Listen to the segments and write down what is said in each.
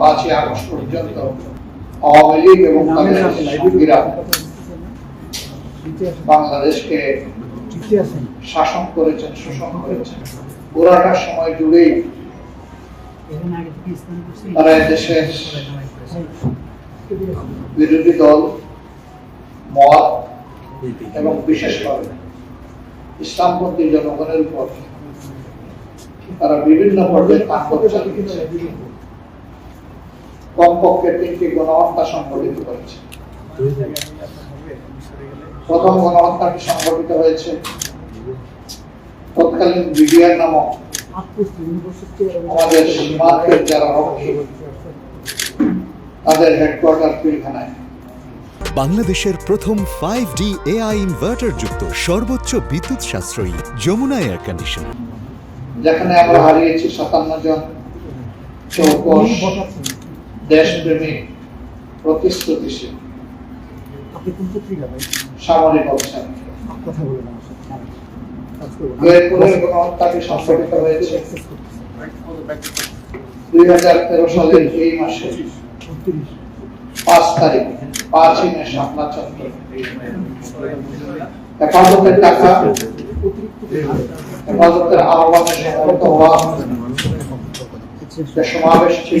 পাঁচই আগস্ট পর্যন্ত আওয়ামী লীগ এবং সঙ্গীরা বাংলাদেশকে শাসন করেছেন, শোষণ করেছেন। পুরাটা সময় জুড়েই তারা বিরোধী দল, মত এবং বিশেষভাবে ইসলামপন্থী জনগণের উপর তারা বিভিন্ন পর্যায়ে চালিয়েছে। কমপক্ষে তিনটি গণহত্যা সংঘটিত করেছে প্রথম গণহত্যাটি সংঘটিত হয়েছে? তৎকালীন বিডিআর নামক আমাদের সীমান্তের যারা রক্ষী তাদের হেডকোয়ার্টার পিলখানায়। বাংলাদেশের প্রথম ফাইভ ডি এআই ইনভার্টার যুক্ত সর্বোচ্চ বিদ্যুৎ সাশ্রয়ী যমুনা এয়ার কন্ডিশন যেখানে আমরা হারিয়েছি সাতান্ন জন চৌকস দেশপ্রেমিক প্রতিশ্রুতিশীল আপনি কোন পত্রিকা ভাই? সামরিক অফিসার। কথা বলেন আমার সাথে কাজ করব। না। জয়পুরের হয়েছে। দুই হাজার তেরো সালের এই মাসে পাঁচ তারিখ চত্বর। হেফাজতের টাকা হেফাজতের আহ্বানে সমর্থ হওয়া সমাবেশ ছিল।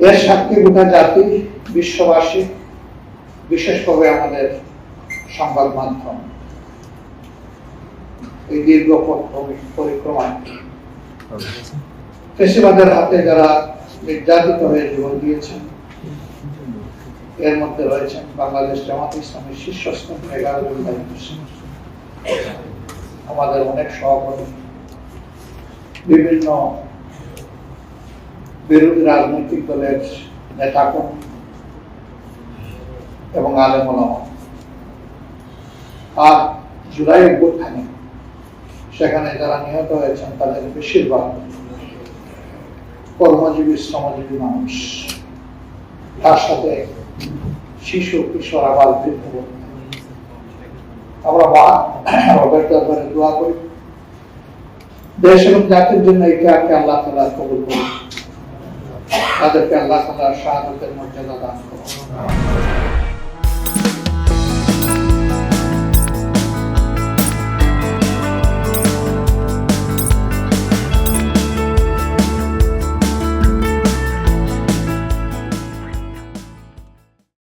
এর সাক্ষী গোটা জাতি, বিশ্ববাসী, বিশেষভাবে আমাদের সংবাদ মাধ্যম। এই দীর্ঘ পথ পরিক্রমায়। ফেসিবাদের হাতে যারা নির্যাতিত হয়ে জীবন দিয়েছেন, এর মধ্যে রয়েছেন বাংলাদেশ জামাত ইসলামের শীর্ষস্থান এগারো জন আমাদের অনেক সহকর্মী। বিভিন্ন বিরোধী রাজনৈতিক দলের নেতাকর্মী এবং আলেমলামা আর জুলাই অভ্যুত্থানে সেখানে যারা নিহত হয়েছেন, তাদের বেশিরভাগ কর্মজীবী, শ্রমজীবী মানুষ। তার সাথে শিশু, কিশোর, আবার বৃদ্ধ আমরা মা, রবের দোয়া করি। দেশ এবং জাতির জন্য ইতিহাসকে আল্লাহ তালা কবুল করি তাদেরকে আল্লাহ তালা শাহাদতের মর্যাদা দান করুন।